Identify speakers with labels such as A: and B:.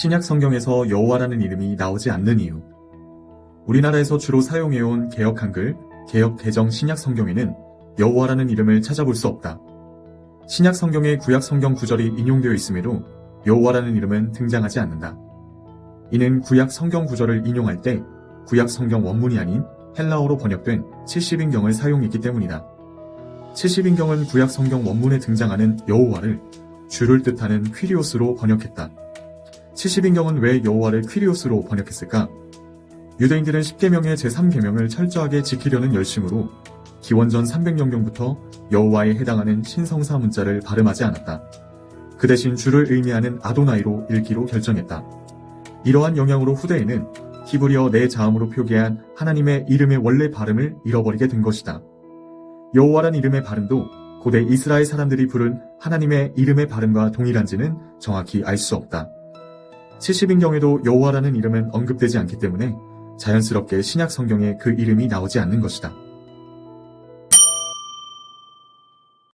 A: 신약 성경에서 여호와라는 이름이 나오지 않는 이유. 우리나라에서 주로 사용해온 개역 한글, 개역 개정 신약 성경에는 여호와라는 이름을 찾아볼 수 없다. 신약 성경에 구약 성경 구절이 인용되어 있음에도 여호와라는 이름은 등장하지 않는다. 이는 구약 성경 구절을 인용할 때 구약 성경 원문이 아닌 헬라어로 번역된 70인경을 사용했기 때문이다. 70인경은 구약 성경 원문에 등장하는 여호와를 주를 뜻하는 퀴리오스로 번역했다. 70인경은 왜 여호와를 퀴리오스로 번역했을까? 유대인들은 10계명의 제3계명을 철저하게 지키려는 열심으로 기원전 300년경부터 여호와에 해당하는 신성사 문자를 발음하지 않았다. 그 대신 주를 의미하는 아도나이로 읽기로 결정했다. 이러한 영향으로 후대에는 히브리어 내 자음으로 표기한 하나님의 이름의 원래 발음을 잃어버리게 된 것이다. 여호와란 이름의 발음도 고대 이스라엘 사람들이 부른 하나님의 이름의 발음과 동일한지는 정확히 알 수 없다. 70인경에도 여호와라는 이름은 언급되지 않기 때문에 자연스럽게 신약 성경에 그 이름이 나오지 않는 것이다.